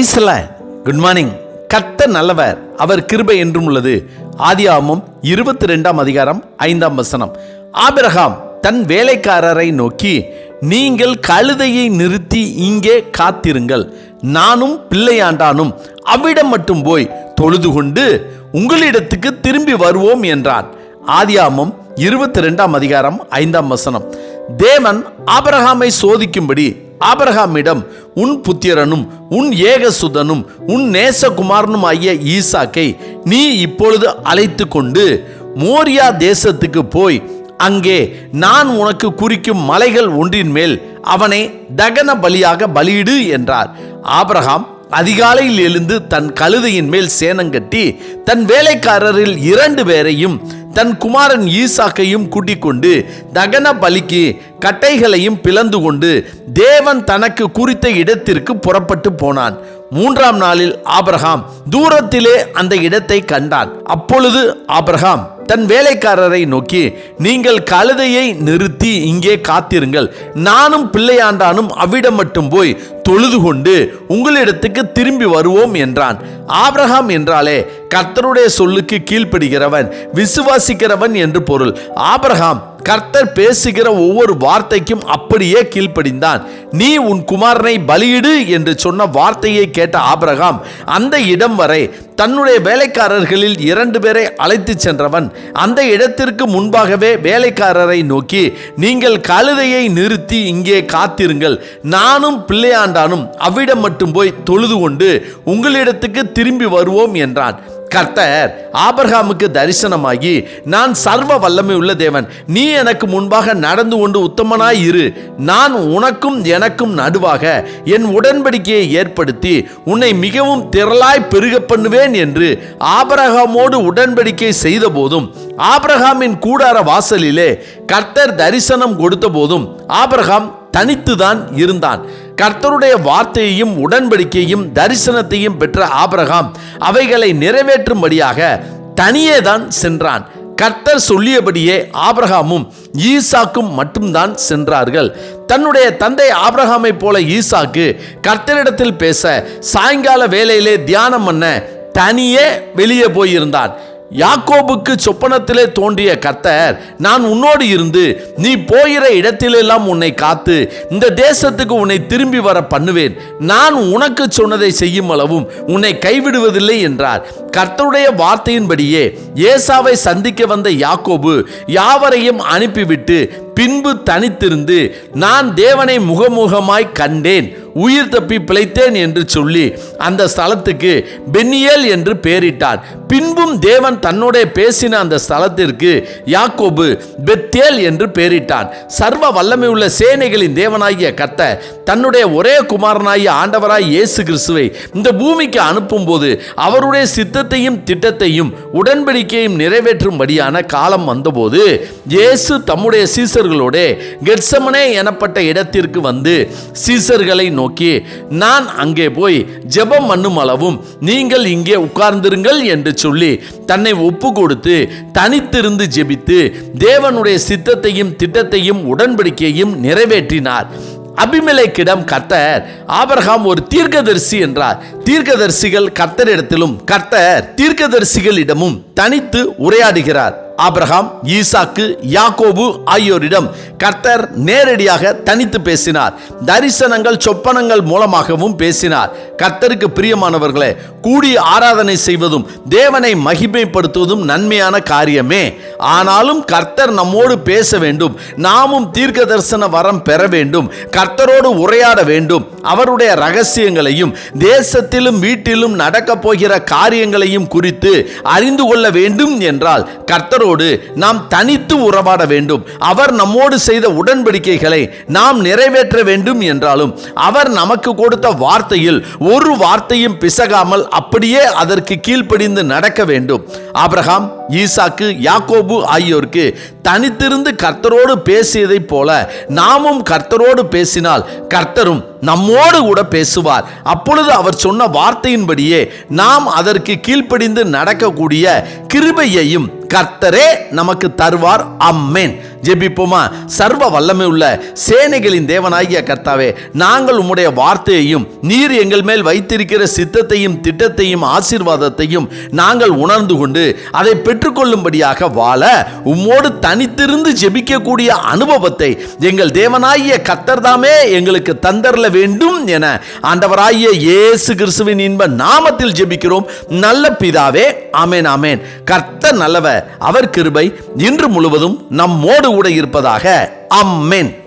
பிரைஸ்ல good morning கத்த நல்லவர். அவர் கிருபை என்றும் உள்ளது. ஆதியாமம் இருபத்தி ரெண்டாம் அதிகாரம் ஐந்தாம் வசனம். ஆபிரகாம் தன் வேலைக்காரரை நோக்கி நீங்கள் கழுதையை நிறுத்தி இங்கே காத்திருங்கள். நானும் பிள்ளையாண்டானும். அவ்விடம் மட்டும் போய் தொழுது கொண்டு உங்களிடத்துக்கு திரும்பி வருவோம் என்றான். ஆதியாமம் இருபத்தி ரெண்டாம் அதிகாரம் ஐந்தாம் வசனம். தேவன் ஆபரகாமை சோதிக்கும்படி ஆபரகாமிடம் உன் புத்திரனும் உன் ஏகசுதனும் உன் நேசகுமாரனும் ஆகிய ஈசாக்கை நீ இப்பொழுது அழைத்து கொண்டு மோரியா தேசத்துக்கு போய் அங்கே நான் உனக்கு குறிக்கும் மலைகள் ஒன்றின் மேல் அவனை தகன பலியாக பலியிடு என்றார். ஆபரகாம் அதிகாலையில் எழுந்து தன் கழுதையின் மேல் சேனங்கட்டி தன் வேலைக்காரரில் இரண்டு பேரையும் தன் குமாரன் ஈசாக்கையும் கூட்டிக் கொண்டு தகன பலிக்கு கட்டைகளையும் பிளந்து கொண்டு தேவன் தனக்கு குறித்த இடத்திற்கு புறப்பட்டு போனான். மூன்றாம் நாளில் ஆபிரகாம் தூரத்திலே அந்த இடத்தை கண்டான். அப்பொழுது ஆபிரகாம் தன் வேலைக்காரரை நோக்கி நீங்கள் கழுதையை நிறுத்தி இங்கே காத்திருங்கள். நானும் பிள்ளையாண்டானும் அவ்விடம் மட்டும் போய் தொழுது கொண்டு உங்களிடத்துக்கு திரும்பி வருவோம் என்றான். ஆபிரகாம் என்றாலே கர்த்தருடைய சொல்லுக்கு கீழ்ப்படுகிறவன் விசுவாசிக்கிறவன் என்று பொருள். ஆபிரகாம் கர்த்தர் பேசுகிற ஒவ்வொரு வார்த்தைக்கும் அப்படியே கீழ்ப்படிந்தான். நீ உன் குமாரனை பலியிடு என்று சொன்ன வார்த்தையை கேட்ட ஆபிரகாம் அந்த இடம் வரை தன்னுடைய வேலைக்காரர்களில் இரண்டு பேரை அழைத்து சென்றவன். அந்த இடத்திற்கு முன்பாகவே வேலைக்காரரை நோக்கி நீங்கள் கழுதையை நிறுத்தி இங்கே காத்திருங்கள். நானும் பிள்ளையாண்டானும் அவ்விடம் மட்டும் போய் தொழுது கொண்டு உங்களிடத்துக்கு திரும்பி வருவோம் என்றான். கர்த்தர் ஆபர்ஹாமுக்கு தரிசனமாகி நான் சர்வ வல்லமை உள்ள தேவன். நீ எனக்கு முன்பாக நடந்து கொண்டு உத்தமனாய் இரு. நான் உனக்கும் எனக்கும் நடுவாக என் உடன்படிக்கையை ஏற்படுத்தி உன்னை மிகவும் திரளாய் பெருக பண்ணுவேன் என்று ஆபரகாமோடு உடன்படிக்கை செய்த போதும் ஆபரகாமின் கூடார வாசலிலே கர்த்தர் தரிசனம் கொடுத்த போதும் ஆபரகாம் தனித்துதான் இருந்தான். கர்த்தருடைய வார்த்தையையும் உடன்படிக்கையும் தரிசனத்தையும் பெற்ற ஆபரகாம் அவைகளை நிறைவேற்றும்படியாக தனியே தான் சென்றான். கர்த்தர் சொல்லியபடியே ஆபிரகாமும் ஈசாக்கும் மட்டும்தான் சென்றார்கள். தன்னுடைய தந்தை ஆபிரகாமை போல ஈசாக்கு கர்த்தரிடத்தில் பேச சாயங்கால வேலையிலே தியானம் பண்ண தனியே வெளியே போயிருந்தான். யாக்கோபுக்கு சொப்பனத்திலே தோன்றிய கர்த்தர் நான் உன்னோடு இருந்து நீ போகிற இடத்திலெல்லாம் உன்னை காத்து இந்த தேசத்துக்கு உன்னை திரும்பி வர பண்ணுவேன். நான் உனக்கு சொன்னதை செய்யும் அளவும் உன்னை கைவிடுவதில்லை என்றார். கர்த்தருடைய வார்த்தையின்படியே ஏசாவை சந்திக்க வந்த யாக்கோபு யாவரையும் அனுப்பிவிட்டு பின்பு தனித்திருந்து நான் தேவனை முகமுகமாய் கண்டேன். உயிர் தப்பி பிழைத்தேன் என்று சொல்லி அந்த ஸ்தலத்துக்கு பென்னியேல் என்று பெயரிட்டார் பின்பும் தேவன் தன்னோட பேசின அந்த ஸ்தலத்திற்கு யாக்கோபு பெத்தேல் என்று பெயரிட்டான் சர்வ வல்லமை உள்ள சேனைகளின் தேவனாகிய கத்த தன்னுடைய ஒரே குமாரனாகிய ஆண்டவராய் இயேசு கிறிஸ்துவை இந்த பூமிக்கு அனுப்பும்போது அவருடைய சித்தத்தையும் திட்டத்தையும் உடன்படிக்கையும் நிறைவேற்றும்படியான காலம் வந்தபோது இயேசு தம்முடைய சீசர்களோட கெட்சமனே எனப்பட்ட இடத்திற்கு வந்து சீசர்களை நோக்கி நான் அங்கே போய் ஜெபம் பண்ணும் அளவும் நீங்கள் இங்கே உட்கார்ந்திருங்கள் என்று சொல்லி தன்னை ஒப்பு கொடுத்து தனித்திருந்து ஜெபித்து தேவனுடைய சித்தத்தையும் திட்டத்தையும் உடன்படிக்கையும் நிறைவேற்றினார். அபிமலைக்கிடம் கர்த்தர் ஆபரகாம் ஒரு தீர்க்கதரிசி என்றார். தீர்க்கதரிசிகள் கர்த்தரிடத்திலும் கர்த்தர் தீர்க்கதரிசிகளிடமும் தனித்து உரையாடுகிறார். ஆபிரகாம் ஈசாக்கு யாக்கோபு ஆகியோரிடம் கர்த்தர் நேரடியாக தனித்து பேசினார். தரிசனங்கள் சொப்பனங்கள் மூலமாகவும் பேசினார். கர்த்தருக்கு பிரியமானவர்களே கூடி ஆராதனை செய்வதும் தேவனை மகிமைப்படுத்துவதும் நன்மையான காரியமே. ஆனாலும் கர்த்தர் நம்மோடு பேச வேண்டும். நாமும் தீர்க்க தரிசன வரம் பெற வேண்டும். கர்த்தரோடு உரையாட வேண்டும். அவருடைய ரகசியங்களையும் தேசத்திலும் வீட்டிலும் நடக்கப் போகிற காரியங்களையும் குறித்து அறிந்து கொள்ள வேண்டும் என்றால் கர்த்தரோடு நாம் தனித்து உறவாட வேண்டும். அவர் நம்மோடு செய்த உடன்படிக்கைகளை நாம் நிறைவேற்ற வேண்டும் என்றாலும் அவர் நமக்கு கொடுத்த வார்த்தையில் ஒரு வார்த்தையும் பிசகாமல் அப்படியே அதற்கு கீழ்ப்படிந்து நடக்க வேண்டும். ஆபிரகாம் ஈசாக்கு யாக்கோபு ஆகியோருக்கு தனித்திருந்து கர்த்தரோடு பேசியதைப் போல நாமும் கர்த்தரோடு பேசினால் கர்த்தரும் நம்மோடு கூட பேசுவார். அப்பொழுது அவர் சொன்ன வார்த்தையின்படியே நாம் அதற்கு கீழ்ப்படிந்து நடக்கக்கூடிய கிருபையையும் கர்த்தரே நமக்கு தருவார். அம்மேன் ஜெபிப்போமா? சர்வ வல்லமை உள்ள சேனைகளின் தேவனாகிய கர்த்தாவே நாங்கள் உம்முடைய வார்த்தையையும் நீர் எங்கள் மேல் வைத்திருக்கிற சித்தத்தையும் திட்டத்தையும் ஆசீர்வாதத்தையும் நாங்கள் உணர்ந்து கொண்டு அதை பெற்றுக்கொள்ளும்படியாக வாழ உம்மோடு தனித்திருந்து ஜெபிக்கக்கூடிய அனுபவத்தை எங்கள் தேவனாகிய கத்தர்தாமே எங்களுக்கு தந்தரல வேண்டும் என ஆண்டவராகிய இயேசு கிறிஸ்துவின் இன்ப நாமத்தில் ஜெபிக்கிறோம். நல்ல பிதாவே ஆமேன் ஆமேன். கர்த்தர் நல்லவர் அவர் கிருபை இன்று முழுவதும் நம்மோடு கூட இருப்பதாக. அம்மேன்.